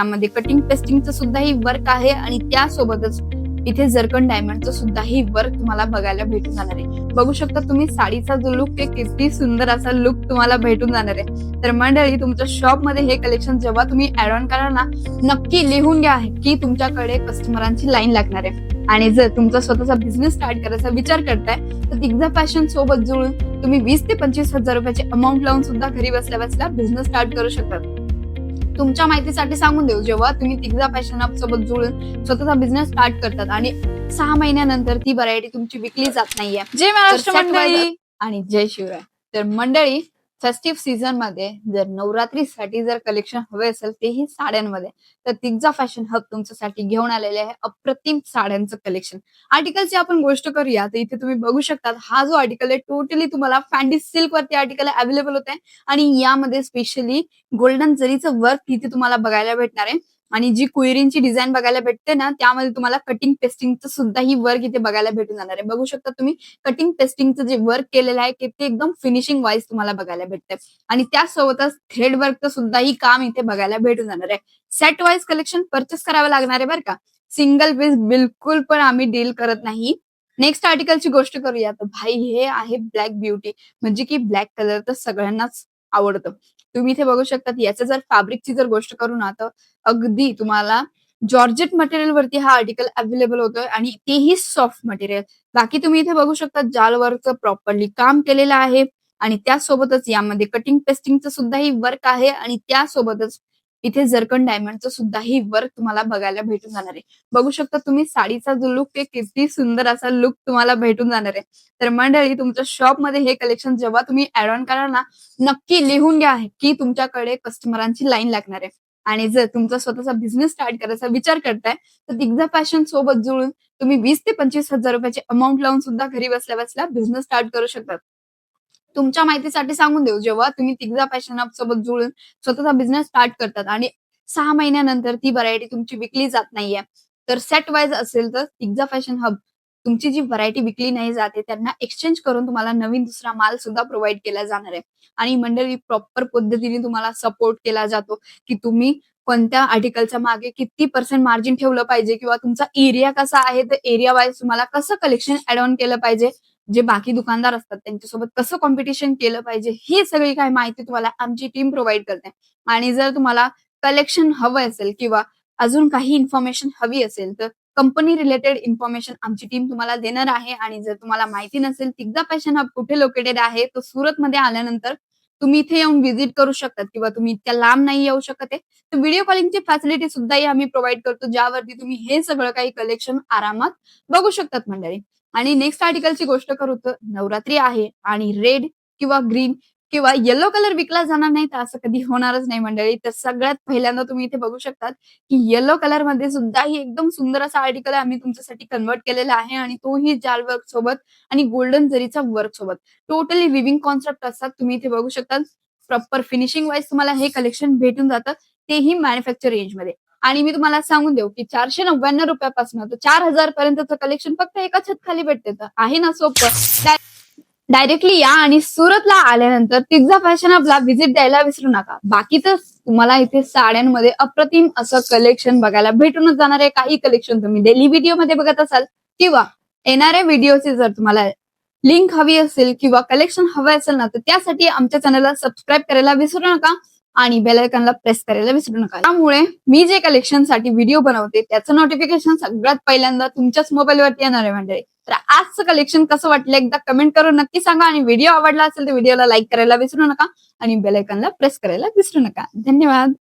त्यामध्ये cutting पेस्टिंगचं सुद्धाही work आहे आणि त्यासोबतच इथे जर्कन डायमंडचं सुद्धाही वर्क तुम्हाला बघायला भेटून जाणार आहे. बघू शकता तुम्ही साडीचा जो लुक आहे किती सुंदर असा लुक तुम्हाला भेटून जाणार आहे. तर मंडळी तुमच्या शॉपमध्ये हे कलेक्शन जेव्हा तुम्ही ऍड ऑन करा ना नक्की लिहून घ्या की तुमच्याकडे कस्टमरांची लाईन लागणार आहे. आणि जर तुमचा स्वतःचा बिझनेस स्टार्ट करायचा विचार करताय तर दिग्जा फॅशन सोबत जुळून तुम्ही वीस ते पंचवीस हजार रुपयाची अमाऊंट लावून सुद्धा घरी बसल्या बसल्या बिझनेस स्टार्ट करू शकता तुमच्या माहितीसाठी सांगून देऊ जेव्हा तुम्ही तिग्जा फॅशन अप सोबत जुळून स्वतःचा बिझनेस स्टार्ट करतात आणि सहा महिन्यानंतर ती व्हरायटी तुमची विकली जात नाहीये. जय महाराष्ट्र मंडळी. आणि जय शिवराय. तर मंडळी फेस्टिव्ह सीझनमध्ये जर नवरात्रीसाठी जर कलेक्शन हवे असेल तेही साड्यांमध्ये. तर तिग्जा फॅशन हब तुमच्यासाठी घेऊन आलेले आहे अप्रतिम साड्यांचं कलेक्शन आर्टिकलची आपण गोष्ट करूया तर इथे तुम्ही बघू शकता हा जो आर्टिकल आहे टोटली तुम्हाला फॅन्डी सिल्क वरती आर्टिकल अवेलेबल होत. आहे आणि यामध्ये स्पेशली गोल्डन जरीचं वर्क इथे तुम्हाला बघायला भेटणार आहे. आणि जी क्वेरींची डिझाईन बघायला भेटते ना त्यामध्ये तुम्हाला कटिंग पेस्टिंगचं सुद्धा ही वर्क इथे बघायला भेटून जाणार आहे. बघू शकता तुम्ही कटिंग पेस्टिंगचं जे वर्क केलेलं आहे ते एकदम फिनिशिंग वाईज तुम्हाला बघायला भेटतंय. आणि त्यासोबतच थ्रेड वर्कचं सुद्धाही काम इथे बघायला भेटून जाणार आहे. सेट वाईज कलेक्शन परचेस करावं लागणार आहे बरं का. सिंगल पीस बिलकुल पण आम्ही डील करत नाही. नेक्स्ट आर्टिकलची गोष्ट करूया. तर भाई हे आहे ब्लॅक ब्युटी म्हणजे की ब्लॅक कलर तर सगळ्यांनाच आवडतं. तुम्ही इथे बघू शकता याचं जर फॅब्रिकची जर गोष्ट करू ना तर अगदी तुम्हाला जॉर्जेट मटेरियल वरती हा आर्टिकल अवेलेबल होतोय आणि तेही सॉफ्ट मटेरियल बाकी तुम्ही इथे बघू शकता जालवरचं प्रॉपरली काम केलेलं आहे आणि त्यासोबतच यामध्ये कटिंग पेस्टिंगचं सुद्धाही वर्क आहे आणि त्यासोबतच इथे जरकन डायमंडचं सुद्धाही वर्क तुम्हाला बघायला भेटून जाणार आहे. बघू शकता तुम्ही साडीचा जो लुक आहे किती सुंदर असा लुक तुम्हाला भेटून जाणार आहे. तर मंडळी तुमच्या शॉपमध्ये हे कलेक्शन जेव्हा तुम्ही ऍड ऑन कराल ना नक्की लिहून घ्या की तुमच्याकडे कस्टमरांची लाईन लागणार आहे. आणि जर तुमचा स्वतःचा बिझनेस स्टार्ट करायचा विचार करताय तर दिग्जा फॅशन सोबत जुळून तुम्ही वीस ते पंचवीस हजार रुपयाची अमाऊंट लावून सुद्धा घरी बसल्या बसल्या बिझनेस स्टार्ट करू शकतात. तुमच्या माहितीसाठी सांगून देऊ. जेव्हा तुम्ही तिघा फॅशन अप सोबत जुळून स्वतःचा बिझनेस स्टार्ट करतात आणि सहा महिन्यानंतर ती व्हरायटी तुमची विकली जात नाहीये तर सेट वाईज असेल तर तिघा फॅशन हब तुमची जी व्हरायटी विकली नाही जाते त्यांना एक्सचेंज करून तुम्हाला नवीन दुसरा माल सुद्धा प्रोव्हाइड केला जाणार आहे. आणि मंडळी प्रॉपर पद्धतीने तुम्हाला सपोर्ट केला जातो की तुम्ही कोणत्या आर्टिकलच्या मागे किती पर्सेंट मार्जिन ठेवलं पाहिजे किंवा तुमचा एरिया कसा आहे तर एरिया वाईज तुम्हाला कसं कलेक्शन ऍड ऑन केलं पाहिजे जे बाकी दुकानदार असतात त्यांच्यासोबत कसं कॉम्पिटिशन केलं पाहिजे ही सगळी काय माहिती तुम्हाला आमची टीम प्रोव्हाइड करते. आणि जर तुम्हाला कलेक्शन हवं असेल किंवा अजून काही इन्फॉर्मेशन हवी असेल तर कंपनी रिलेटेड इन्फॉर्मेशन आमची टीम तुम्हाला देणार आहे. आणि जर तुम्हाला माहिती नसेल तिग्जा फॅशन हब कुठे लोकेटेड आहे तर सुरतमध्ये आल्यानंतर तुम्ही इथे येऊन व्हिजिट करू शकतात किंवा तुम्ही इतक्या लांब नाही येऊ शकत आहे. तर व्हिडिओ कॉलिंगची फॅसिलिटी सुद्धाही आम्ही प्रोव्हाइड करतो ज्यावरती तुम्ही हे सगळं काही कलेक्शन आरामात बघू शकतात मंडळी. आणि नेक्स्ट आर्टिकलची गोष्ट करू तर नवरात्री आहे आणि रेड किंवा ग्रीन किंवा येलो कलर विकला जाणार नाही तर असं कधी होणारच नाही मंडळी. तर सगळ्यात पहिल्यांदा तुम्ही इथे बघू शकतात की येलो कलरमध्ये सुद्धा ही एकदम सुंदर असा आर्टिकल आम्ही तुमच्यासाठी कन्वर्ट केलेला आहे आणि तोही जाल वर्क सोबत आणि गोल्डन जरीचा वर्क सोबत. टोटली विविंग कॉन्सेप्ट असतात तुम्ही इथे बघू शकता प्रॉपर फिनिशिंग वाईज तुम्हाला हे कलेक्शन भेटून जातं. तेही मॅन्युफॅक्चर रेंजमध्ये. आणि मी तुम्हाला सांगून देऊ की चारशे नव्याण्णव रुपयापासून तर चार हजार पर्यंतचं कलेक्शन फक्त एका छत खाली भेटते. तर आहे ना सोपं? डायरेक्टली या आणि सुरतला आल्यानंतर तिग्जा फॅशन आपला व्हिजिट द्यायला विसरू नका. बाकी तर तुम्हाला इथे साड्यांमध्ये अप्रतिम असं कलेक्शन बघायला भेटूनच जाणार आहे. काही कलेक्शन तुम्ही डेली व्हिडिओमध्ये बघत असाल किंवा येणाऱ्या व्हिडिओची जर तुम्हाला लिंक हवी असेल किंवा कलेक्शन हवं असेल ना तर त्यासाठी आमच्या चॅनलला सबस्क्राईब करायला विसरू नका. आणि बेलायकनला प्रेस करायला विसरू नका. त्यामुळे मी जे कलेक्शनसाठी व्हिडिओ बनवते त्याचं नोटिफिकेशन सगळ्यात पहिल्यांदा तुमच्याच मोबाईलवरती येणार आहे म्हणजे तर आजचं कलेक्शन कसं वाटलं एकदा कमेंट करून नक्की सांगा आणि व्हिडिओ आवडला असेल तर व्हिडिओला लाईक करायला विसरू नका आणि बेलायकनला प्रेस करायला विसरू नका. धन्यवाद.